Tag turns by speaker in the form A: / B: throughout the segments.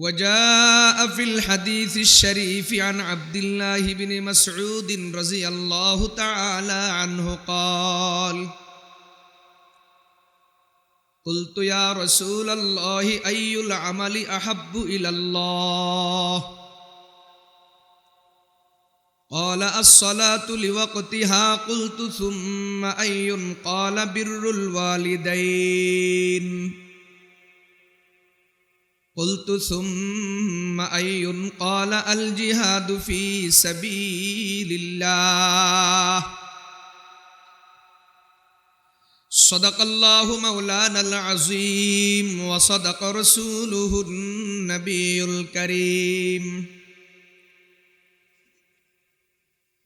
A: وجاء في الحديث الشريف عن عبد الله بن مسعود رضي الله تعالى عنه قال قلت يا رسول الله أي العمل أحب إلى الله؟ قال الصلاة لوقتها. قلت ثم أي قال بر الوالدين. قلت ثم أي قال الجهاد في سبيل الله. صدق الله مولانا العظيم وصدق رسوله النبي الكريم.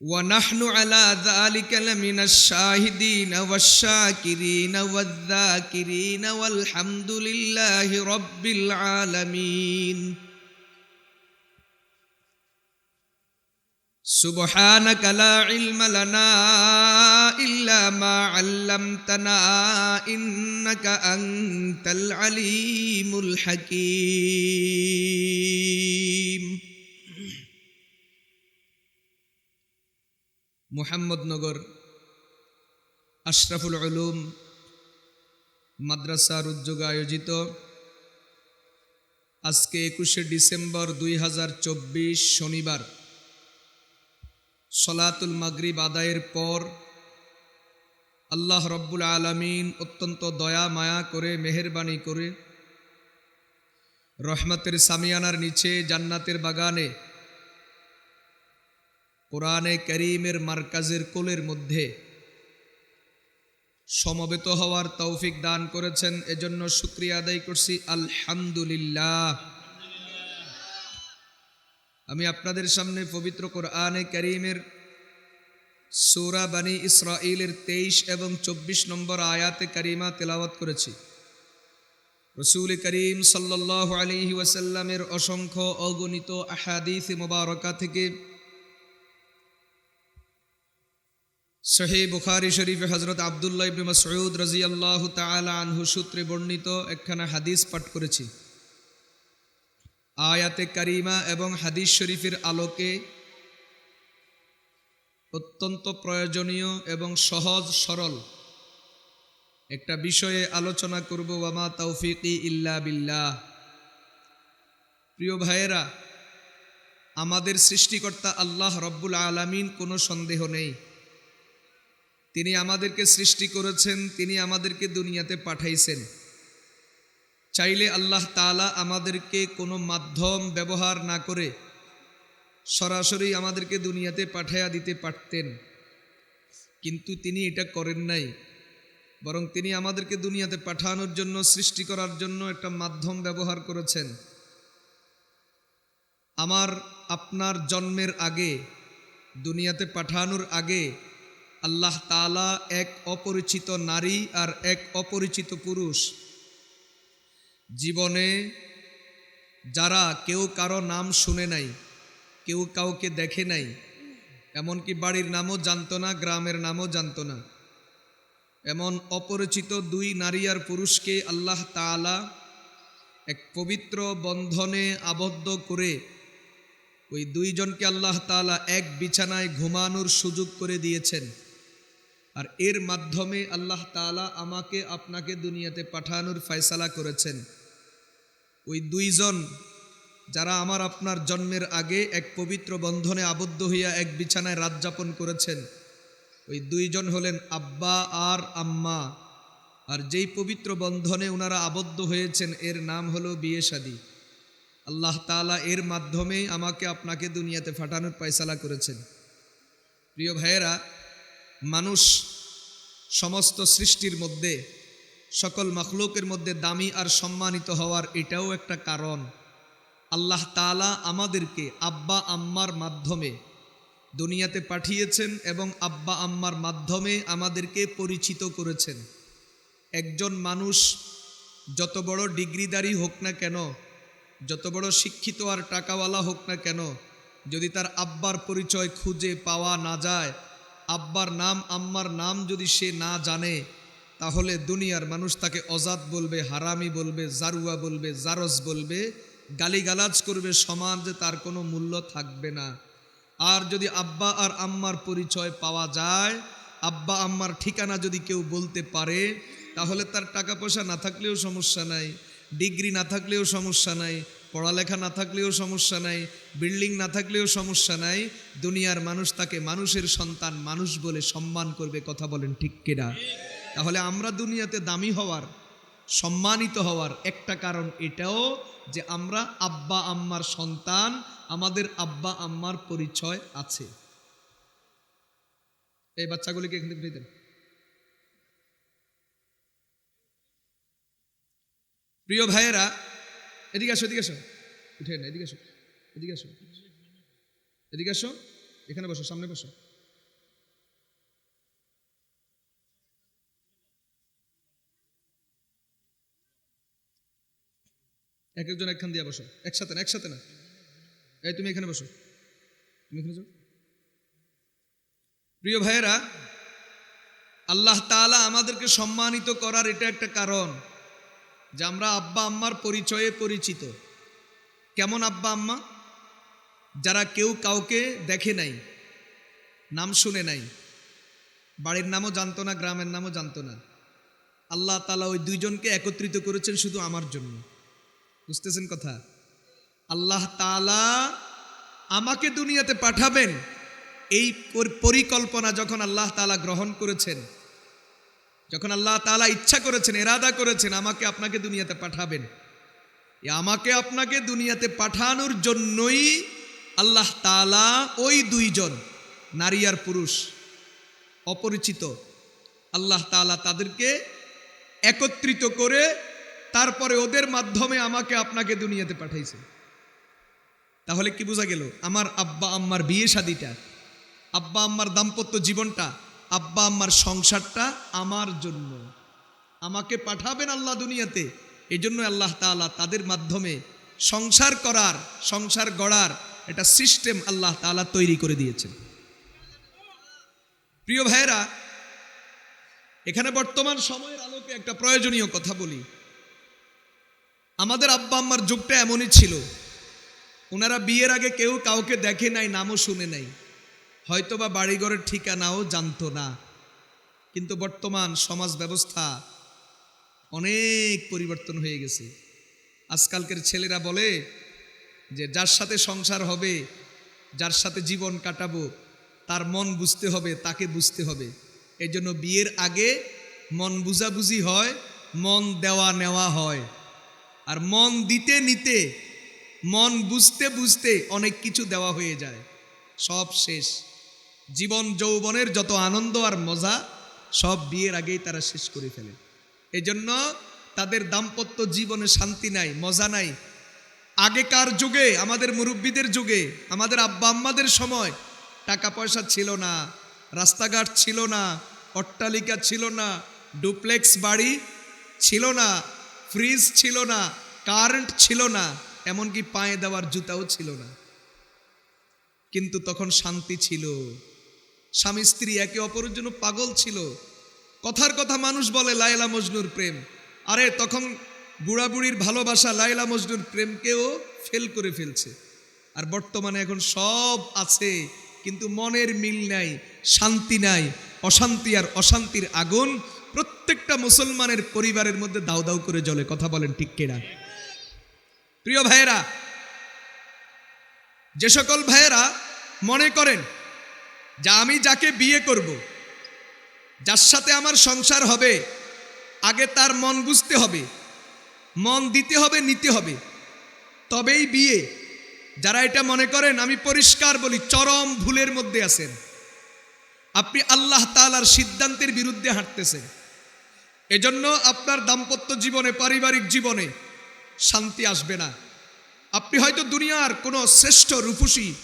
A: ونحن على ذلك لمن الشاهدين والشاكرين والذاكرين والحمد لله رب العالمين سبحانك لا علم لنا إلا ما علمتنا إنك أنت العليم الحكيم মোহাম্মদনগর, আশরাফুল আলুম মাদ্রাসার উদ্যোগে আয়োজিত আজকে একুশে ডিসেম্বর দুই হাজার চব্বিশ শনিবার সলাতুল মাগরিব আদায়ের পর আল্লাহ রব্বুল আলমিন অত্যন্ত দয়া, মায়া করে, মেহরবানি করে রহমতের সামিয়ানার নিচে জান্নাতের বাগানে কোরআনে করিমের মার্কাজের কোলের মধ্যে সমবেত হওয়ার তৌফিক দান করেছেন, এজন্য শুক্রিয়া আদায় করছি। আলহামদুলিল্লাহ। আমি আপনাদের সামনে পবিত্র কোরআনে করিমের সৌরা বানী ইসরাইলের তেইশ এবং চব্বিশ নম্বর আয়াতে করিমা তেলাওয়াত করেছি। রসুল করিম সাল্লাহ আলী ওয়াসাল্লামের অসংখ্য অগণিত আহাদিস মোবারকা থেকে শহে বুখারি শরীফে হজরত আবদুল্লাহ ইবনে মাসউদ রাজিয়াল্লাহু তাআলা আনহু সূত্রে বর্ণিত একখানা হাদিস পাঠ করেছি। আয়াতে কারিমা এবং হাদিস শরীফের আলোকে অত্যন্ত প্রয়োজনীয় এবং সহজ সরল একটা বিষয়ে আলোচনা করব, ওয়ামা তৌফিকি ইল্লা বিল্লাহ। প্রিয় ভাইয়েরা, আমাদের সৃষ্টিকর্তা আল্লাহ রব্বুল আলামিন কোনো সন্দেহ নেই। তিনি আমাদেরকে সৃষ্টি করেছেন, তিনি আমাদেরকে দুনিয়াতে পাঠাইছেন। চাইলে আল্লাহ তালা আমাদেরকে কোনো মাধ্যম ব্যবহার না করে সরাসরি আমাদেরকে দুনিয়াতে পাঠাইয়া দিতে পারতেন। কিন্তু তিনি এটা করেন নাই। বরং তিনি আমাদেরকে দুনিয়াতে পাঠানোর জন্য, সৃষ্টি করার জন্য একটা মাধ্যম ব্যবহার করেছেন। আমার, আপনার জন্মের আগে, দুনিয়াতে পাঠানোর আগে আল্লাহ তালা এক অপরিচিত নারী আর এক অপরিচিত পুরুষ। জীবনে যারা কেউ কারও নাম শুনে নাই, কেউ কাউকে দেখে নাই, এমনকি বাড়ির নামও জানতো না, গ্রামের নামও জানতো না। এমন অপরিচিত দুই নারী আর পুরুষকে আল্লাহ তাআলা এক পবিত্র বন্ধনে আবদ্ধ করে ওই দুইজনকে আল্লাহ তাআলা এক বিছানায় ঘুমানোর সুযোগ করে দিয়েছেন। আর এর মাধ্যমে আল্লাহ তাআলা আমাকে আপনাকে দুনিয়াতে পাঠানোর ফয়সালা করেছেন। ওই দুইজন যারা আমার আপনার জন্মের আগে এক পবিত্র বন্ধনে আবদ্ধ হইয়া এক বিছানায় রাত যাপন করেছেন, ওই দুইজন হলেন আব্বা আর আম্মা। আর যেই পবিত্র বন্ধনে ওনারা আবদ্ধ হয়েছেন, এর নাম হলো বিয়ে শাদী আল্লাহ তাআলা এর মাধ্যমে আমাকে আপনাকে দুনিয়াতে ফাটানোর পায়সালা করেছেন। প্রিয় ভাইয়েরা মানুষ সমস্ত সৃষ্টির মধ্যে, সকল মখলুকের মধ্যে দামি আর সম্মানিত হওয়ার এটাও একটা কারণ। আল্লাহ তাআলা আমাদেরকে আব্বা আম্মার মাধ্যমে দুনিয়াতে পাঠিয়েছেন এবং আব্বা আম্মার মাধ্যমে আমাদেরকে পরিচিত করেছেন। একজন মানুষ যত বড় ডিগ্রিদারি হোক না কেন, যত বড় শিক্ষিত আর টাকাওয়ালা হোক না কেন, যদি তার আব্বার পরিচয় খুঁজে পাওয়া না যায় আব্বার নাম, আম্মার নাম যদি সে না জানে, তাহলে দুনিয়ার মানুষ তাকে অজাত বলবে, হারামি বলবে, জারুয়া বলবে জারস বলবে, গালিগালাজ করবে সমাজে তার কোনো মূল্য থাকবে না। আর যদি আব্বা আর আম্মার পরিচয় পাওয়া যায়, আব্বা আম্মার ঠিকানা যদি কেউ বলতে পারে, তাহলে তার টাকা পয়সা না থাকলেও সমস্যা নাই, ডিগ্রি না থাকলেও সমস্যা নাই পড়ালেখা না থাকলেও সমস্যা নাই, বিল্ডিং না থাকলেও সমস্যা নাই, দুনিয়ার মানুষ তাকে মানুষের সন্তান, মানুষ বলে সম্মান করবে, কথা বলেন ঠিক কিনা? তাহলে আমরা দুনিয়াতে দামি হওয়ার, সম্মানিত হওয়ার একটা কারণ এটাও যে আমরা আব্বা আম্মার সন্তান, আমাদের আব্বা আম্মার পরিচয় আছে। এই বাচ্চাগুলিকে এখান থেকে দেন। প্রিয় ভাইয়েরা এদিকে আসো এদিকে আসো। উঠে না, এদিকে আসো এদিকে আসো। এদিকে আসো, এখানে বসো, সামনে বসো। এক একজন একখান দিয়ে বসো, একসাথে না একসাথে না। এই তুমি এখানে বসো। তুমি এখানে যাও। প্রিয় ভাইয়েরা, আল্লাহ তাআলা আমাদেরকে সম্মানিত করার এটা একটা কারণ। যে আমরা আব্বা আম্মার পরিচয়ে পরিচিত। কেমন আব্বা আম্মা? যারা কেউ কাউকে দেখে নাই, নাম শুনে নাই। বাড়ির নামও জানতো না, গ্রামের নামও জানতো না। আল্লাহ তালা ওই দুইজনকে একত্রিত করেছেন শুধু আমার জন্য। বুঝতেছেন কথা? আল্লাহ তালা আমাকে দুনিয়াতে পাঠাবেন এই পরিকল্পনা যখন আল্লাহ তালা গ্রহণ করেছেন যখন আল্লাহ তালা ইচ্ছা করেছেন এরাদা করেছেন, আমাকে আপনাকে দুনিয়াতে পাঠাবেন। আমাকে আপনাকে দুনিয়াতে পাঠানোর জন্যই আল্লাহ তালা ওই দুইজন, নারী আর পুরুষ, অপরিচিত, আল্লাহ তালা তাদেরকে একত্রিত করে তারপরে ওদের মাধ্যমে আমাকে আপনাকে দুনিয়াতে পাঠাইছে। তাহলে কি বোঝা গেল? আমার আব্বা আম্মার বিয়ে শাদিটা আব্বা আম্মার দাম্পত্য জীবনটা আব্বা আম্মার সংসারটা আমার জন্য। আমাকে পাঠাবেন আল্লাহ দুনিয়াতে। এই জন্য আল্লাহ তাআলা তাদের মাধ্যমে সংসার করার, সংসার গড়ার একটা সিস্টেম আল্লাহ তাআলা তৈরি করে দিয়েছেন। প্রিয় ভাইয়েরা, এখানে বর্তমান সময়ের আলোকে একটা প্রয়োজনীয় কথা বলি। আমাদের আব্বা আম্মার যুগটা এমনই ছিল। ওনারা বিয়ের আগে কেউ কাউকে দেখে নাই, নামও শুনে নাই। হয়তোবা বাড়িঘরের ঠিকানাও জানতো না। কিন্তু বর্তমান সমাজ ব্যবস্থা অনেক পরিবর্তন হয়ে গেছে। আজকালকের ছেলেরা বলে যে, যার সাথে সংসার হবে, যার সাথে জীবন কাটাবো, তার মন বুঝতে হবে, তাকে বুঝতে হবে। এই জন্য বিয়ের আগে মন বুঝাবুঝি হয়, মন দেওয়া নেওয়া হয়। আর মন দিতে নিতে, মন বুঝতে বুঝতে অনেক কিছু দেওয়া হয়ে যায়। সব শেষ। জীবন যৌবনের যত আনন্দ আর মজা, সব বিয়ের আগেই তারা শেষ করে ফেলে। এই জন্য তাদের দাম্পত্য জীবনে শান্তি নাই, মজা নাই। আগেকার যুগে, আমাদের মুরব্বীদের যুগে, আমাদের আব্বা আম্মাদের সময় টাকা পয়সা ছিল না, রাস্তাঘাট ছিল না, অট্টালিকা ছিল না, ডুপ্লেক্স বাড়ি ছিল না, ফ্রিজ ছিল না, কারেন্ট ছিল না, এমনকি পায়ে দেওয়ার জুতাও ছিল না। কিন্তু তখন শান্তি ছিল। স্বামী স্ত্রী একে অপরের জন্য পাগল ছিল। কথার কথা মানুষ বলে লাইলা মজনুর প্রেম। আরে তখন বুড়াবুড়ির ভালোবাসা লাইলা মজনুর প্রেমকেও ফেল করে ফেলছে। আর বর্তমানে এখন সব আছে, কিন্তু মনের মিল নাই, শান্তি নাই, অশান্তি আর অশান্তির আগুন প্রত্যেকটা মুসলমানের পরিবারের মধ্যে দাউ দাউ করে জ্বলে। কথা বলেন ঠিক কেনা? প্রিয় ভাইয়েরা, যে সকল ভাইয়েরা মনে করেন যে আমি যাকে বিয়ে করব, যার সাথে আমার সংসার হবে, আগে তার মন বুঝতে হবে, মন দিতে হবে, নিতে হবে। তবেই বিয়ে। যারা এটা মনে করেন, আমি পরিষ্কার বলি, চরম ভুলের মধ্যে আছেন। আপনি আল্লাহ তালার সিদ্ধান্তের বিরুদ্ধে হাঁটতেছেন। এজন্য আপনার দাম্পত্য জীবনে, পারিবারিক জীবনে শান্তি আসবে না। আপনি হয়তো দুনিয়ার কোনো শ্রেষ্ঠ রূপসী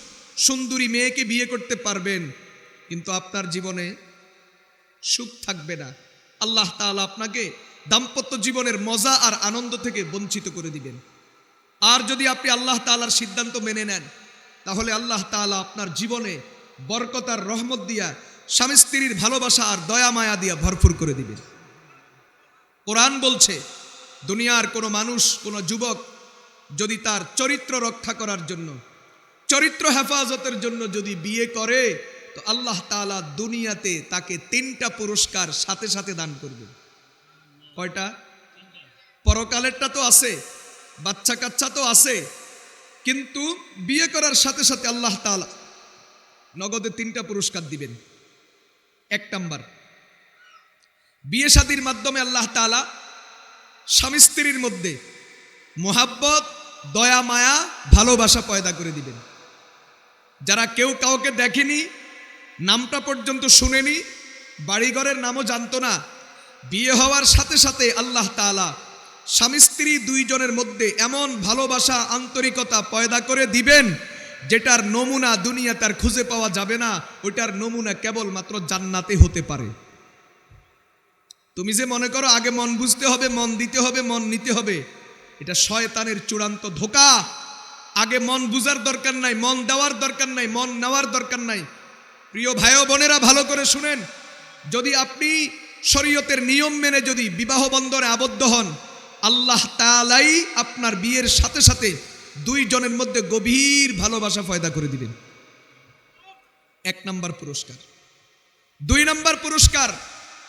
A: সুন্দরী মেয়েকে বিয়ে করতে পারবেন, কিন্তু আপনার জীবনে সুখ থাকবে না। আল্লাহ তাআলা আপনাকে দাম্পত্য জীবনের মজা আর আনন্দ থেকে বঞ্চিত করে দিবেন। আর যদি আপনি আল্লাহ তাআলার সিদ্ধান্ত মেনে নেন, তাহলে আল্লাহ তাআলা আপনার জীবনে বরকতার রহমত দিয়া, স্বামী স্ত্রীর ভালোবাসা আর দয়া মায়া দিয়া ভরপুর করে দিবেন। কোরআন বলছে, দুনিয়ার কোনো মানুষ, কোনো যুবক যদি তার চরিত্র রক্ষা করার জন্য চরিত্র হেফাজতের জন্য যদি বিয়ে করে, তো আল্লাহ তাআলা দুনিয়াতে তাকে তিনটা পুরস্কার সাথে সাথে দান করবে। কয়টা? পরকালেরটা তো আছে বাচ্চা কাচ্চা তো আছে, কিন্তু বিয়ে করার সাথে সাথে আল্লাহ তাআলা নগদে তিনটা পুরস্কার দিবেন। এক নাম্বার, বিয়ে শাদির মাধ্যমে আল্লাহ তাআলা স্বামী স্ত্রীর মধ্যে মোহাব্বত, দয়া, মায়া, ভালোবাসা পয়দা করে দিবেন। যারা কেউ কাউকে দেখেনি, নামটা পর্যন্ত শুনেনি, বাড়িঘরের নামও জানতো না। বিয়ে হওয়ার সাথে সাথে আল্লাহ তাআলা স্বামী স্ত্রী দুইজনের মধ্যে এমন ভালোবাসা, আন্তরিকতা পয়দা করে দিবেন, যেটার নমুনা দুনিয়া তার খুঁজে পাওয়া যাবে না ওইটার নমুনা কেবলমাত্র জান্নাতে হতে পারে। তুমি যে মনে করো আগে মন বুঝতে হবে, মন দিতে হবে, মন নিতে হবে, এটা শয়তানের চূড়ান্ত ধোকা। আগে মন বুঝার দরকার নাই, মন দেওয়ার দরকার নাই, মন নেওয়ার দরকার নাই। প্রিয় ভাই বোনেরা, ভালো করে শুনেন। যদি আপনি শরীয়তের নিয়ম মেনে যদি বিবাহ বন্ধনে আবদ্ধ হন, আল্লাহ তালাই আপনার বিয়ের সাথে সাথে দুই জনের মধ্যে গভীর ভালোবাসা ফয়দা করে দিবেন। এক নাম্বার পুরস্কার। দুই নাম্বার পুরস্কার,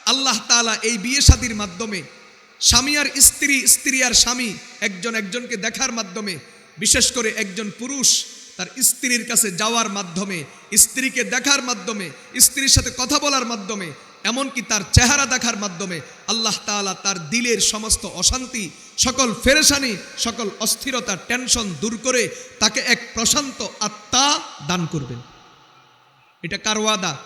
A: আল্লাহ তাআলা এই বিয়ে শাদির মাধ্যমে স্বামী আর স্ত্রী স্ত্রী আর স্বামী একজন একজনকে দেখার মাধ্যমে বিশেষ করে একজন পুরুষ, তার স্ত্রীর কাছে যাওয়ার মাধ্যমে, স্ত্রীকে দেখার মাধ্যমে, স্ত্রীর সাথে কথা বলার মাধ্যমে, এমনকি তার চেহারা দেখার মাধ্যমে আল্লাহ তাআলা তার দিলের সমস্ত অশান্তি, সকল ফেরেশানি, সকল অস্থিরতা, টেনশন দূর করে তাকে এক প্রশান্ত আত্মা দান করবেন। এটা কার ওয়াদা?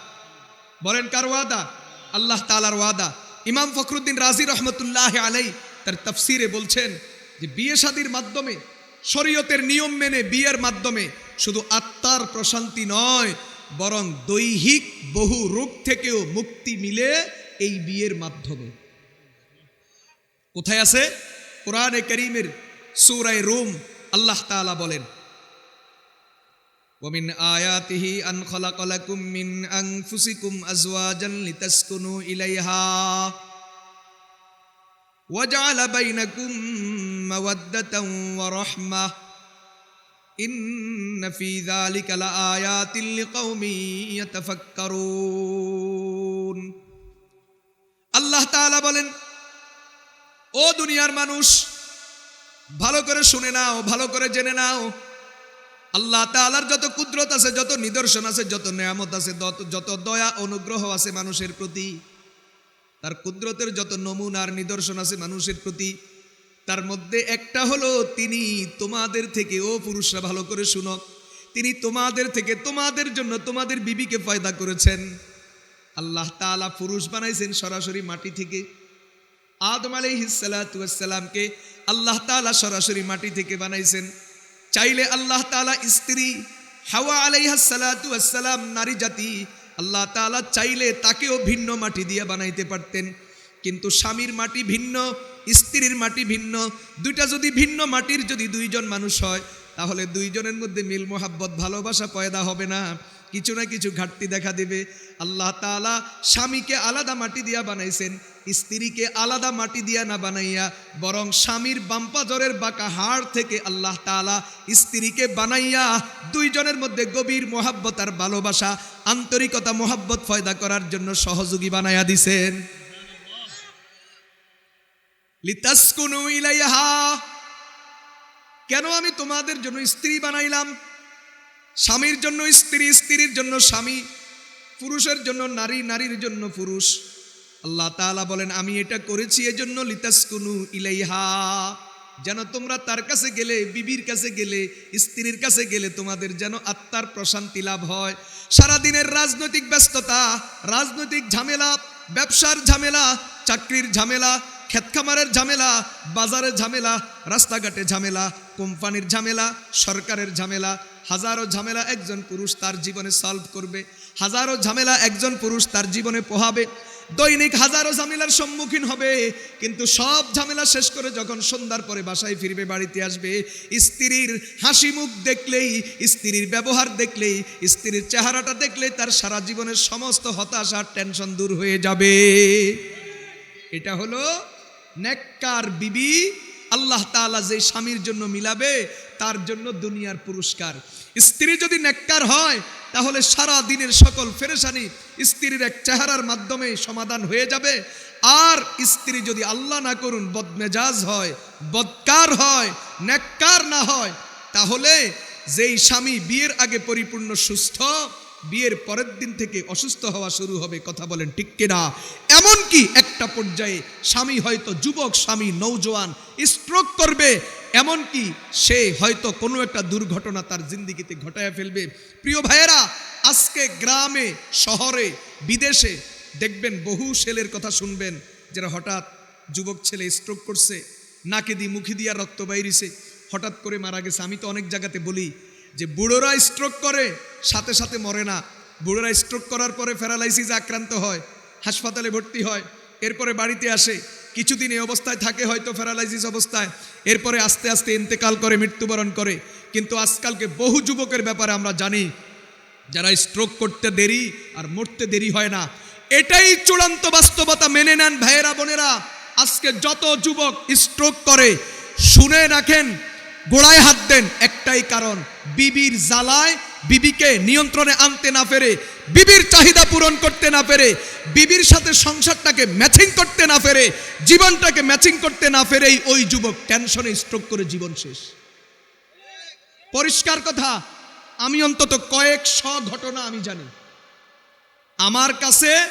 A: বলেন কার ওয়াদা? আল্লাহ তালার ওয়াদা। ইমাম ফখরুদ্দিন রাজি রহমতুল্লাহ আলাই তার তফসিরে বলছেন যে, বিয়ে শাদির মাধ্যমে শরীয়তের নিয়ম মেনে বিয়ের মাধ্যমে শুধু আত্মার প্রশান্তি নয় বরং দৈহিক বহু রোগ থেকেও মুক্তি মিলে এই বিয়ের মাধ্যমে কোথায় আছে কোরআনে করিমের সূরায়ে রুম আল্লাহ তাআলা বলেন ومن آياته أن خلق لكم من أنفسكم أزواجا لتسكنوا إليها وجعل بينكم مودة ورحمة إن في ذلك لآيات لقوم يتفكرون আল্লাহ তাআলা বলেন ও দুনিয়ার মানুষ ভালো করে শুনে নাও ভালো করে জেনে নাও আল্লাহ তাআলার যত কুদরত আছে যত নিদর্শন আছে যত নেয়ামত আছে যত- যত দয়া অনুগ্রহ আছে মানুষের প্রতি তার কুদরতের যত নমুনার নিদর্শন আছে মানুষের প্রতি, তার মধ্যে একটা হলো তিনি তোমাদের থেকে, ও পুরুষরা ভালো করে শুনো, তিনি তোমাদের থেকে, তোমাদের জন্য তোমাদের বিবিকে পয়দা করেছেন। আল্লাহ তাআলা পুরুষ বানাইছেন সরাসরি মাটি থেকে। আদম আলাইহিসসালামকে আল্লাহ তাআলা সরাসরি মাটি থেকে বানাইছেন। চাইলে আল্লাহ তাআলা স্ত্রী হাওয়া আলাইহাসালাম নারী জাতি আল্লাহ তালা চাইলে তাকেও ভিন্ন মাটি দিয়ে বানাইতে পারতেন। কিন্তু স্বামীর মাটি ভিন্ন, স্ত্রীর মাটি ভিন্ন। দুইটা যদি ভিন্ন মাটির যদি দুইজন মানুষ হয়, তাহলে দুইজনের মধ্যে মিল মোহাব্বত ভালোবাসা পয়দা হবে না। কিছু না কিছু ঘাটতি দেখা দেবে। আল্লাহ তাআলা স্বামীকে আলাদা মাটি দিয়া বানাইছেন, স্ত্রীকে আলাদা মাটি দিয়া না বানাইয়া বরং স্বামীর বাম্পাজরের বাঁকা হাড় থেকে আল্লাহ তাআলা স্ত্রীকে বানাইয়া দুইজনের মধ্যে গভীর মোহাব্বত আর ভালোবাসা, আন্তরিকতা, মোহাব্বত ফয়দা করার জন্য সহযোগী বানাইয়া দিছেন। কেন আমি তোমাদের জন্য স্ত্রী বানাইলাম? স্বামীর জন্য স্ত্রী, স্ত্রীর জন্য স্বামী, পুরুষের জন্য নারী, নারীর জন্য পুরুষ। আল্লাহ তাআলা বলেন, আমি এটা করেছি এজন্য লিতাসকুনু ইলাইহা। যেন তোমরা তার কাছে গেলে, বিবির কাছে গেলে, স্ত্রীর কাছে গেলে তোমাদের যেন আত্মার প্রশান্তি লাভ হয়। সারাদিনের রাজনৈতিক ব্যস্ততা, রাজনৈতিক ঝামেলা, ব্যবসার ঝামেলা, চাকরির ঝামেলা ক্ষেতখামারের ঝামেলা, বাজারের ঝামেলা, রাস্তাঘাটে ঝামেলা, কোম্পানির ঝামেলা, সরকারের ঝামেলা হাজারো ঝামেলা একজন পুরুষ তার জীবনে সলভ করবে, হাজারো ঝামেলা একজন পুরুষ তার জীবনে পোহাবে, দৈনিক হাজারো ঝামেলার সম্মুখীন হবে, কিন্তু সব ঝামেলা শেষ করে যখন সন্ধ্যার পরে বাসায় ফিরবে, বাড়িতে আসবে, স্ত্রীর হাসি মুখ দেখলেই, স্ত্রীর ব্যবহার দেখলেই, স্ত্রীর চেহারাটা দেখলেই তার সারা জীবনের সমস্ত হতাশা টেনশন দূর হয়ে যাবে। এটা হলো নেককার বিবি আল্লাহ তাআলা যে স্বামীর জন্য মিলাবে, তার জন্য দুনিয়ার পুরস্কার। স্ত্রী যদি নেককার হয়, তাহলে সারা দিনের সকল ফেরেশানি স্ত্রীর এক চেহারার মাধ্যমে সমাধান হয়ে যাবে। আর স্ত্রী যদি আল্লাহ না করুন, বদমেজাজ হয়, বদকার হয়, নেককার না হয়, তাহলে যেই স্বামী বিয়ের আগে পরিপূর্ণ সুস্থ বিয়ের পরের দিন থেকে অসুস্থ হওয়া শুরু হবে, কথা বলেন ঠিক কিনা? এমনকি একটা পর্যায়ে স্বামী হয়তো, যুবক স্বামী নৌজওয়ান স্ট্রোক করবে, এমনকি সে হয়তো কোনো একটা দুর্ঘটনা তার জিন্দিগিতে ঘটায় ফেলবে। প্রিয় ভাইয়েরা, আজকে গ্রামে, শহরে, বিদেশে দেখবেন বহু ছেলের কথা শুনবেন, যারা হঠাৎ যুবক ছেলে স্ট্রোক করছে, নাকে দিয়ে মুখে দিয়া রক্ত বাইরিছে, হঠাৎ করে মারা গেছে। আমি তো অনেক জায়গাতে বলি যে বুড়োরা স্ট্রোক করে, সাথে সাথে মরে না। বুড়োরা স্ট্রোক করার পরে প্যারালাইসিস আক্রান্ত হয়, হাসপাতালে ভর্তি হয়, এরপরে বাড়িতে আসে। কিছুদিন এই অবস্থায় থাকে হয়তো প্যারালাইসিস অবস্থায়। এরপরে আস্তে আস্তে ইন্তেকাল করে, মৃত্যুবরণ করে। কিন্তু আজকালকে বহু যুবকের ব্যাপারে আমরা জানি, যারা স্ট্রোক করতে দেরি আর মরতে দেরি হয় না। এটাই চূড়ান্ত বাস্তবতা মেনে নেন ভাইয়েরা, বোনেরা। আজকে যত যুবক স্ট্রোক করে, শুনে রাখেন, গোড়ায় হাত দেন একটাই কারণ বিবির জ্বালায় বিবিকে নিয়ন্ত্রণে আনতে না পেরে, বিবির চাহিদা পূরণ করতে না পেরে, বিবির সাথে সংসারটাকে ম্যাচিং করতে না পেরে, জীবনটাকে ম্যাচিং করতে না পেরেই ওই যুবক টেনশনে স্ট্রোক করে জীবন শেষ। পরিষ্কার কথা, আমি অন্তত কয়েকশো ঘটনা আমি জানি। আমার কাছে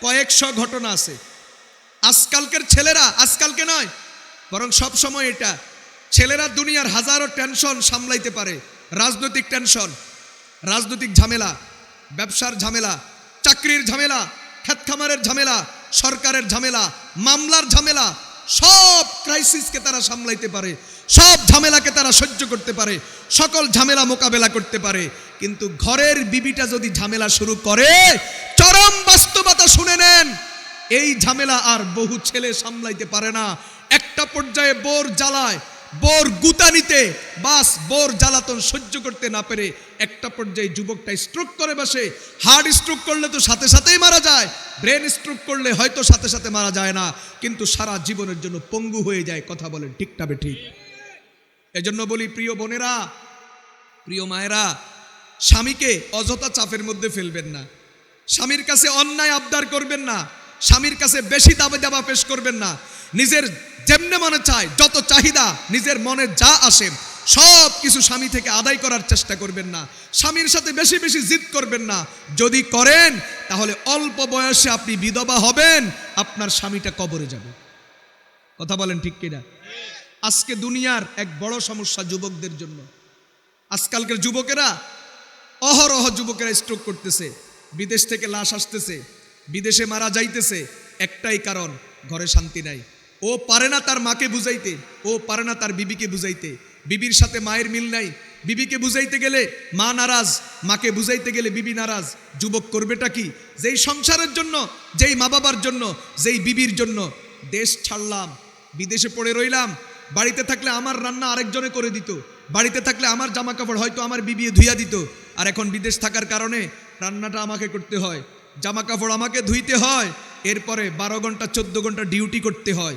A: কয়েকশো ঘটনা আছে। আজকালকের ছেলেরা, আজকালকে নয়, বরং সব সময় এটা। ছেলেরা দুনিয়ার হাজারো টেনশন সামলাইতে পারে। রাজনৈতিক টেনশন, রাজনৈতিক ঝামেলা, ব্যবসার ঝামেলা, চাকরির ঝামেলা, খেতখামারের ঝামেলা, সরকারের ঝামেলা, মামলার ঝামেলা, সব ক্রাইসিসকে তারা সামলাইতে পারে, সব ঝামেলাকে তারা সহ্য করতে পারে, সকল ঝামেলা মোকাবেলা করতে পারে, কিন্তু ঘরের বিবিটা যদি ঝামেলা শুরু করে, চরম বাস্তবতা শুনে নেন, এই ঝামেলা আর বহু ছেলে সামলাইতে পারে না। একটা পর্যায়ে বোর জ্বালায় বোর গুতানিতে বাস বোর জ্বালাতন সহ্য করতে না পেরে একটা পর্যায়ে যুবকটা স্ট্রোক করে বসে। হার্ট স্ট্রোক করলে তো সাথে সাথেই মারা যায়। ব্রেন স্ট্রোক করলে হয়তো সাথে সাথে মারা যায় না। কিন্তু সারা জীবনের জন্য পঙ্গু হয়ে যায়, কথা বলেন ঠিকটাবে ঠিক? এজন্য বলি, প্রিয় বোনেরা, প্রিয় মায়েরা, স্বামীকে অযথা চাপের মধ্যে ফেলবেন না। স্বামীর কাছে অন্যায় আবদার করবেন না। স্বামীর কাছে বেশি দাবে দাবা পেশ করবেন না। নিজের যেমনে মনে চায়, যত চাহিদা নিজের মনে যা আসে, সব কিছু স্বামী থেকে আদায় করার চেষ্টা করবেন না। স্বামীর সাথে বেশি বেশি জিদ করবেন না। যদি করেন, তাহলে অল্প বয়সে আপনি বিধবা হবেন, আপনার স্বামীটা কবরে যাবে। কথা বলেন ঠিক কিনা? আজকে দুনিয়ার এক বড় সমস্যা যুবকদের জন্য। আজকালকার যুবকেরা অহরহ যুবকেরা স্ট্রোক করতেছে। বিদেশ থেকে লাশ আসতেছে। বিদেশে মারা যাইতেছে, একটাই কারণ, ঘরে শান্তি নাই। ও পারে না তার মাকে বুঝাইতে, ও পারে না তার বিবিকে বুঝাইতে। বিবির সাথে মায়ের মিল নাই। বিবিকে বুঝাইতে গেলে মা নারাজ, মাকে বুঝাইতে গেলে বিবি নারাজ। যুবক করবেটা কি? যেই সংসারের জন্য, যেই মা বাবার জন্য, যেই বিবির জন্য। দেশ ছাড়লাম, বিদেশে পড়ে রইলাম, বাড়িতে থাকলে আমার রান্না আরেকজনে করে দিত। বাড়িতে থাকলে আমার জামা কাপড় হয়তো আমার বিবিয়ে ধুইয়া দিত। আর এখন বিদেশ থাকার কারণে রান্নাটা আমাকে করতে হয়। জামা কাপড় আমাকে ধুইতে হয়, এরপরে বারো ঘণ্টা, চোদ্দ ঘণ্টা ডিউটি করতে হয়।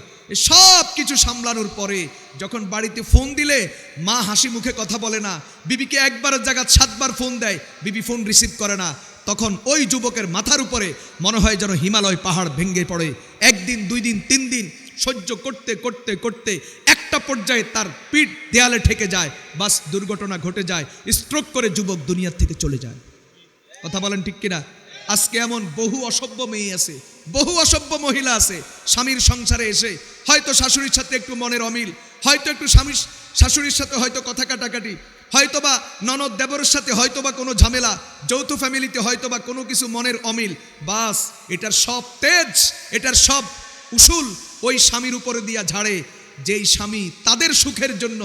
A: সব কিছু সামলানোর পরে যখন বাড়িতে ফোন দিলে, মা হাসি মুখে কথা বলে না, বিবিকে একবারের জায়গা সাতবার ফোন দেয়, বিবি ফোন রিসিভ করে না। তখন ওই যুবকের মাথার উপরে মনে হয় যেন হিমালয় পাহাড় ভেঙে পড়ে। একদিন, দুই দিন, তিন দিন সহ্য করতে করতে করতে একটা পর্যায়ে তার পিঠ দেয়ালে ঠেকে যায়, বাস দুর্ঘটনা ঘটে যায় স্ট্রোক করে যুবক দুনিয়ার থেকে চলে যায়। কথা বলেন ঠিক কিনা? আজকে এমন বহু অসভ্য মেয়ে আছে, বহু অসভ্য মহিলা আছে, স্বামীর সংসারে এসে হয়তো শাশুড়ির সাথে একটু মনের অমিল, হয়তো একটু স্বামীর শাশুড়ির সাথে হয়তো কথা কাটাকাটি, হয়তোবা ননদ দেবরের সাথে হয়তোবা কোনো ঝামেলা, যৌথ ফ্যামিলিতে হয়তোবা কোনো কিছু মনের অমিল, বাস এটার সব তেজ, এটার সব উসুল ওই স্বামীর উপরে দিয়া ঝাড়ে, যেই স্বামী তাদের সুখের জন্য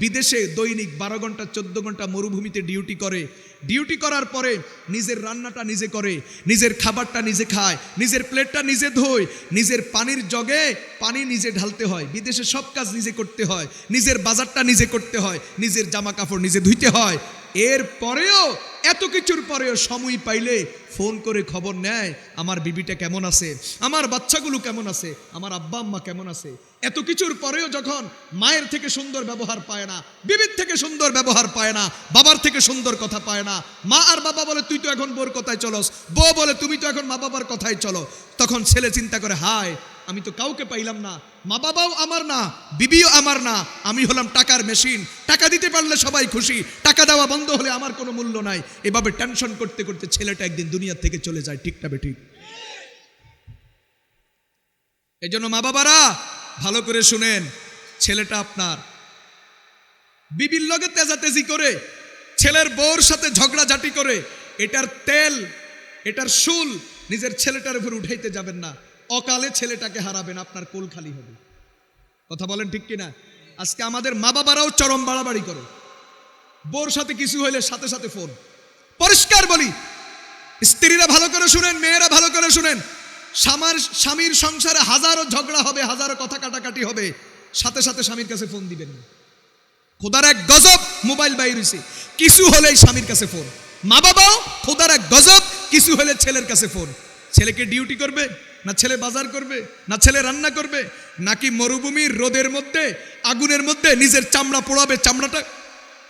A: বিদেশে দৈনিক বারো ঘণ্টা, চোদ্দ ঘণ্টা মরুভূমিতে ডিউটি করে ডিউটি করার পরে নিজের রান্নাটা নিজে করে, নিজের খাবারটা নিজে খায়, নিজের প্লেটটা নিজে ধোয়, নিজের পানির জগে পানি নিজে ঢালতে হয়, বিদেশে সব কাজ নিজে করতে হয়, নিজের বাজারটা নিজে করতে হয়, নিজের জামা কাপড় নিজে ধুইতে হয় এর পরেও এত কিছুর পরেও সময় পাইলে ফোন করে খবর নেয়, আমার বিবিটা কেমন আছে? আমার বাচ্চাগুলো কেমন আছে? আমার আব্বা আম্মা কেমন আছে? এত কিছুর পরেও যখন মায়ের থেকে সুন্দর ব্যবহার পায় না, বিবির থেকে সুন্দর ব্যবহার পায় না, বাবার থেকে সুন্দর কথা পায় না, মা আর বাবা বলে, তুই তো এখন বোর কথায় চলস। বউ বলে, তুমি তো এখন মা বাবার কথায় চলো। তখন ছেলে চিন্তা করে, হায় আমি তো কাউকে পাইলাম না, মা বাবাও আমার না, বিবিও আমার না, আমি হলাম টাকার মেশিন টাকা দিতে পারলে সবাই খুশি, টাকা দেওয়া বন্ধ হলে আমার কোনো মূল্য নাই। এভাবে টেনশন করতে করতে ছেলেটা একদিন দুনিয়া থেকে চলে যায় ঠিকটা বেঠিক? এই জন্য মা বাবারা, ভালো করে শুনেন, ছেলেটা আপনার। বিবির লগে তেজাতেজি করে, ছেলের বউর সাথে ঝগড়াঝাটি করে, এটার তেল, এটার শুল নিজের ছেলেটার উপর উঠাইতে যাবেন না। অকালে ছেলেটাকে হারাবেন, আপনার কোল খালি হবে। কথা বলেন ঠিক কিনা? আজকে আমাদের মা বাবারাও চরম বাড়াবাড়ি করে। বোর সাথে কিছু হইলে সাথে সাথে ফোন। পরিষ্কার বলি, স্ত্রীরা ভালো করে শুনেন, মেয়েরা ভালো করে শুনেন। স্বামার, স্বামীর সংসারে হাজারো ঝগড়া হবে, হাজারো কথা কাটাকাটি হবে। সাথে সাথে স্বামীর কাছে ফোন দিবেন না। খোদার এক গজব মোবাইল বাইরেছে কিছু হলেই স্বামীর কাছে ফোন। মা বাবাও খোদার এক গজব, কিছু হলে ছেলের কাছে ফোন। ছেলেকে ডিউটি করবে, না ছেলে বাজার করবে, না ছেলে রান্না করবে, নাকি মরুভূমির রোদের মধ্যে, আগুনের মধ্যে নিজের চামড়া পোড়াবে, চামড়াটা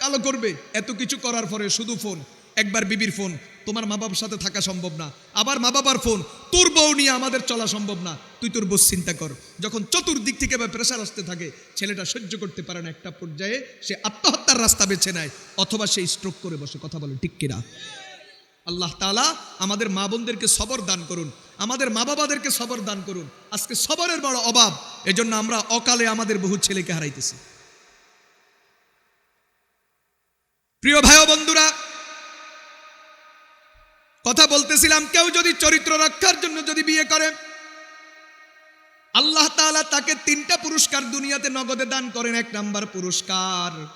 A: কালো করবে? এত কিছু করার পরে শুধু ফোন, একবার বিবির ফোন, তোমার মা বাবার সাথে থাকা সম্ভব না, আবার মা বাবার ফোন, তোর বউ নিয়ে আমাদের চলা সম্ভব না, তুই তোর বস চিন্তা কর, যখন চতুর্দিক থেকে বা প্রেশার আসতে থাকে, ছেলেটা সহ্য করতে পারে না একটা পর্যায়ে, সে আত্মহত্যার রাস্তা বেছে নেয়, অথবা সে স্ট্রোক করে বসে, কথা বলে, ঠিক কিনা? আল্লাহ তালা আমাদের মা বোনদেরকে সবর দান করুন। আমাদের মা বাবাদেরকে সবর দান করুন। আজকে সবরের বড় অভাব, এজন্য আমরা অকালে আমাদের বহু ছেলেকে হারাইতেছি। প্রিয় ভাই বন্ধুরা, কথা বলতেছিলাম, কেউ যদি চরিত্র রক্ষার জন্য যদি বিয়ে করে, আল্লাহ তাআলা তাকে তিনটা পুরস্কার দুনিয়াতে নগদে দান করেন। এক নাম্বার পুরস্কার।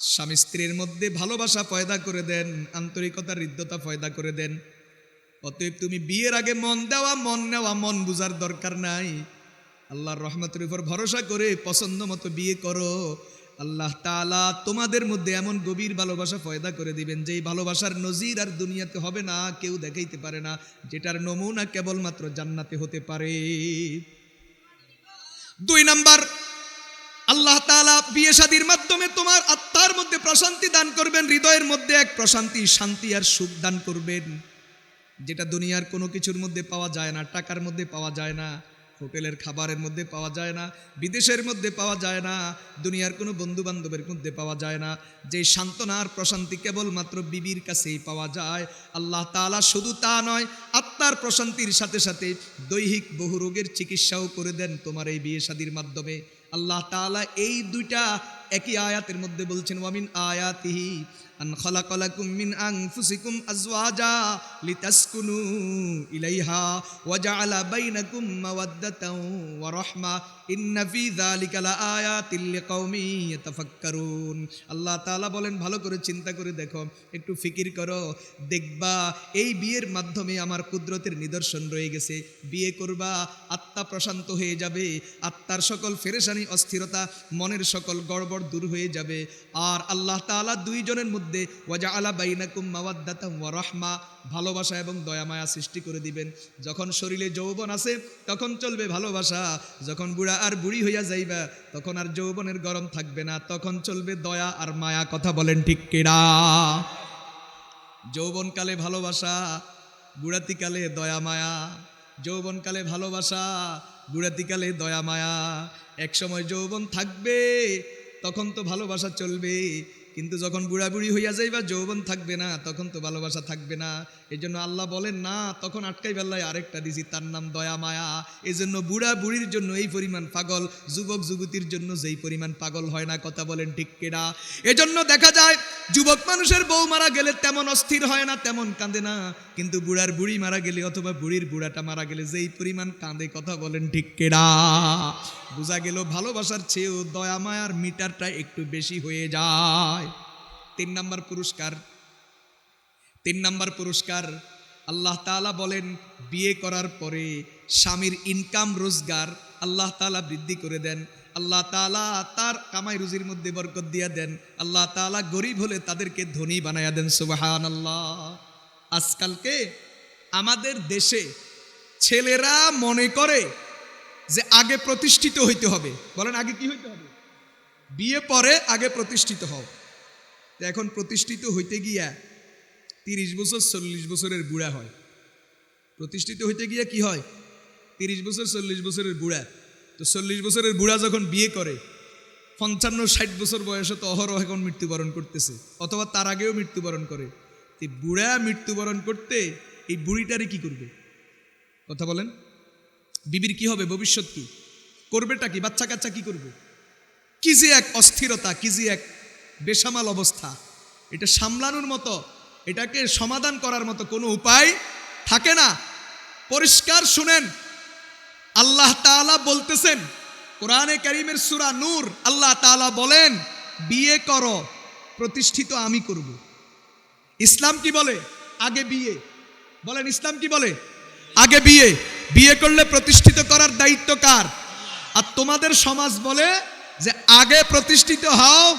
A: স্বামী স্ত্রীর মধ্যে ভালোবাসা পয়দা করে দেন, আন্তরিকতার হৃদ্যতা পয়দা করে দেন। অতএব তুমি বিয়ের আগে মন দেওয়া, মন নেওয়া, মন বুঝার দরকার নাই। আল্লাহর রহমতের উপর ভরসা করে পছন্দ মতো বিয়ে করো। আল্লাহ তাআলা তোমাদের মধ্যে এমন গভীর ভালোবাসা পয়দা করে দিবেন, যেই ভালোবাসার নজির আর দুনিয়াতে হবে না, কেউ দেখাইতে পারে না, যেটার নমুনা কেবলমাত্র জান্নাতে হতে পারে। দুই নাম্বার আল্লাহ তাআলা বিয়ে শাদির মাধ্যমে তোমার আত্মার মধ্যে প্রশান্তি দান করবেন, হৃদয়ের মধ্যে এক প্রশান্তি, শান্তি আর সুখ দান করবেন। যেটা দুনিয়ার কোনো কিছুর মধ্যে পাওয়া যায় না, টাকার মধ্যে পাওয়া যায় না, হোটেলের খাবারের মধ্যে পাওয়া যায় না, বিদেশের মধ্যে পাওয়া যায় না, দুনিয়ার কোনো বন্ধু বান্ধবের মধ্যে পাওয়া যায় না। যে সান্ত্বনার প্রশান্তি কেবলমাত্র বিবির কাছেই পাওয়া যায়, আল্লাহ তালা শুধু তা নয়, আত্মার প্রশান্তির সাথে সাথে দৈহিক বহু রোগের চিকিৎসাও করে দেন তোমার এই বিয়ে শাদির মাধ্যমে। আল্লাহ তালা এই দুইটা একই আয়াতের মধ্যে বলছেন, ওয়ামিন আয়াতিহি আন খালাকালাকুম মিন আনফুসিকুম আজওয়াজা লিতাসকুনু ইলাইহা ওয়া জাআলা বাইনাকুম মাওয়াদ্দাতাও ওয়া রাহমা ইন্না ফি যালিকা লাআয়াতিল লিকাউমি ইয়াতাফাক্কারুন। আল্লাহ তাআলা বলেন, ভালো করে চিন্তা করে দেখো, একটু ফিকির করো, দেখবা, এই বিয়ের মাধ্যমে আমার কুদরতের নিদর্শন রয়ে গেছে। বিয়ে করবা, আত্মা প্রশান্ত হয়ে যাবে, আত্মার সকল ফেরেশানি অস্থিরতা, মনের সকল গড়বড় দূর হয়ে যাবে। আর আল্লাহ তাআলা দুইজনের মধ্যে ওয়াজা আলা বাইনাকুম মাওয়াদ্দাতা ওয়া রাহমা, ভালোবাসা এবং দয়ামায়া সৃষ্টি করে দিবেন। যখন শরীরে যৌবন আছে, তখন চলবে ভালোবাসা। যখন বুড়া আর বুড়ি হইয়া যাইবা, তখন আর যৌবনের গরম থাকবে না। তখন চলবে দয়া আর মায়া, কথা বলেন ঠিক কেডা যৌবনকালে ভালোবাসা, বুড়াতিকালে দয়া মায়া যৌবনকালে ভালোবাসা, বুড়াতিকালে দয়া মায়া একসময় যৌবন থাকবে তখন তো ভালোবাসা চলবে কিন্তু যখন বুড়াবুড়ি হইয়া যাইবা, যৌবন থাকবে না, তখন তো ভালোবাসা থাকবে না। এই জন্য আল্লাহ বলেন, না, তখন আটকাই বেলায় আরেকটা দিছি, তার নাম দয়া মায়া। এই জন্য বুড়া বুড়ির জন্য এই পরিমাণ পাগল, যুবক যুবতীর জন্য যেই পরিমাণ পাগল হয় না, কথা বলেন ঠিক কেডা এজন্য দেখা যায়, যুবক মানুষের বউ মারা গেলে তেমন অস্থির হয় না, তেমন কাঁদে না। কিন্তু বুড়ার বুড়ি মারা গেলে অথবা বুড়ির বুড়াটা মারা গেলে যেই পরিমাণ কাঁদে, কথা বলেন ঠিক কেডা বোঝা গেল ভালোবাসার চেয়েও দয়া মায়ার মিটারটা একটু বেশি হয়ে যায়। তিন নাম্বার পুরস্কার। তিন নাম্বার পুরস্কার, আল্লাহ তাআলা বলেন, বিয়ে করার পরে স্বামীর ইনকাম রোজগার আল্লাহ তাআলা বৃদ্ধি করে দেন। আল্লাহ তাআলা তার কামাই রুজির মধ্যে বরকত দিয়া দেন। আল্লাহ তাআলা গরিব হলে তাদেরকে ধনী বানায়া দেন সুবাহান আল্লাহ আজকালকে আমাদের দেশে ছেলেরা মনে করে যে আগে প্রতিষ্ঠিত হইতে হবে। বলেন, আগে কি হইতে হবে? বিয়ে পরে আগে প্রতিষ্ঠিত হও। এখন প্রতিষ্ঠিত হইতে গিয়া তিরিশ বছর চল্লিশ বছরের বুড়া হয়। প্রতিষ্ঠিত হইতে গিয়া কি হয়? তিরিশ বছর চল্লিশ বছরের বুড়া। তো চল্লিশ বছরের বুড়া যখন বিয়ে করে, পঞ্চান্ন ষাট বছর বয়সে তো অহরহ এখন মৃত্যুবরণ করতেছে, অথবা তার আগেও মৃত্যুবরণ করে। তো বুড়া মৃত্যুবরণ করতে এই বুড়িটারে কি করবে? কথা বলেন। বিবির কি হবে? ভবিষ্যৎ কি? করবেটা কি? বাচ্চা কাচ্চা কি করবে? কি যে এক অস্থিরতা, কি যে এক বেসামাল অবস্থা। এটা সামলানোর মতো, এটাকে সমাধান করার মতো কোনো উপায় থাকে না। পরিষ্কার শুনেন, আল্লাহ তাআলা বলতেছেন, কোরআনে করিমের সূরা নূর, আল্লাহ তাআলা বলেন, বিয়ে করো, প্রতিষ্ঠিত আমি করব। ইসলাম কি বলে? আগে বিয়ে। বলেন, ইসলাম কি বলে? আগে বিয়ে। বিয়ে করলে প্রতিষ্ঠিত করার দায়িত্ব কার? আর তোমাদের সমাজ বলে যে, আগে প্রতিষ্ঠিত হও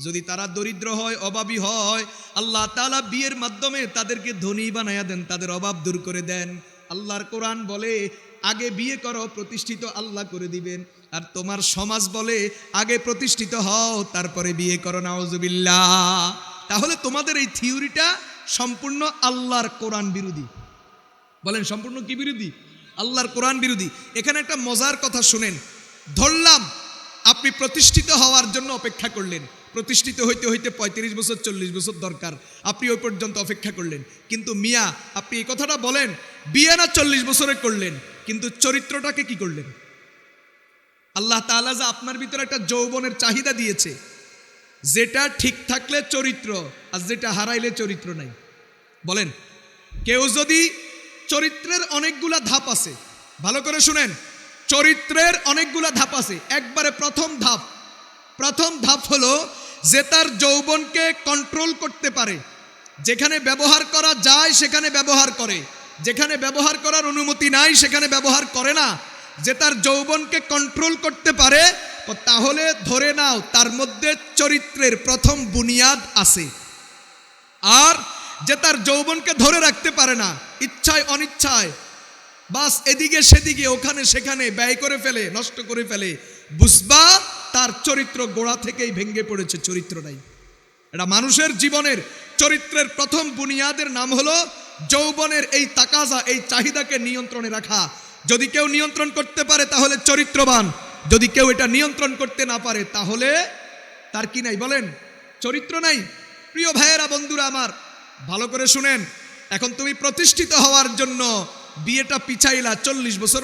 A: যদি তারা দরিদ্র হয়, অভাবী হয়, আল্লাহ তাআলা বিয়ের মাধ্যমে তাদেরকে ধনী বানায়া দেন, তাদের অভাব দূর করে দেন। আল্লাহর কোরআন বলে, আগে বিয়ে করো, প্রতিষ্ঠিত আল্লাহ করে দিবেন। আর তোমার সমাজ বলে, আগে প্রতিষ্ঠিত হও, তারপরে বিয়ে করো নাওজুবিল্লাহ তাহলে তোমাদের এই থিওরিটা সম্পূর্ণ আল্লাহর কোরআন বিরোধী। বলেন, সম্পূর্ণ কি বিরোধী? আল্লাহর কোরআন বিরোধী। এখানে একটা মজার কথা শুনেন। ধরলাম, আপনি প্রতিষ্ঠিত হওয়ার জন্য অপেক্ষা করলেন। প্রতিষ্ঠিত হইতে হইতে পঁয়ত্রিশ বছর, চল্লিশ বছর দরকার। আপনি ওই পর্যন্ত অপেক্ষা করলেন। কিন্তু মিয়া, আপনি এই কথাটা বলেন, বিয়ে না চল্লিশ বছরে করলেন, কিন্তু চরিত্রটাকে কি করলেন? আল্লাহ তাআলা যে আপনার ভিতরে একটা যৌবনের চাহিদা দিয়েছে, যেটা ঠিক থাকলে চরিত্র, আর যেটা হারাইলে চরিত্র নাই। বলেন, কেউ যদি চরিত্রের অনেকগুলা ধাপ আছে, ভালো করে শুনেন, চরিত্রের অনেকগুলা ধাপ আছে। একবারে প্রথম ধাপ প্রথম ধাপ হলো যে তার যৌবনকে কন্ট্রোল করতে পারে। যেখানে ব্যবহার করা যায়, সেখানে ব্যবহার করে। যেখানে ব্যবহার করার অনুমতি নাই, সেখানে ব্যবহার করে না। যে তার যৌবনকে কন্ট্রোল করতে পারে তাহলে ধরে নাও, তার মধ্যে চরিত্রের প্রথম বুনিয়াদ আছে। আর যে তার যৌবনকে ধরে রাখতে পারে না, ইচ্ছায় অনিচ্ছায়, বাস এদিকে সেদিকে, ওখানে সেখানে ব্যয় করে ফেলে, নষ্ট করে ফেলে। বুঝবা তার চরিত্র গোড়া থেকেই ভেঙে পড়েছে চরিত্র নাই। এটা মানুষের জীবনের চরিত্রের প্রথম বুনিয়াদের নাম হলো যৌবনের এই তাকাজা, এই চাহিদাকে নিয়ন্ত্রণে রাখা। যদি কেউ নিয়ন্ত্রণ করতে পারে তাহলে চরিত্রবান। যদি কেউ এটা নিয়ন্ত্রণ করতে না পারে তাহলে তার কি নাই বলেন? চরিত্র নাই। প্রিয় ভাইয়েরা, বন্ধুরা আমার, ভালো করে শুনেন। এখন তুমি প্রতিষ্ঠিত হওয়ার জন্য বিয়েটা পিছাইলা, চল্লিশ বছর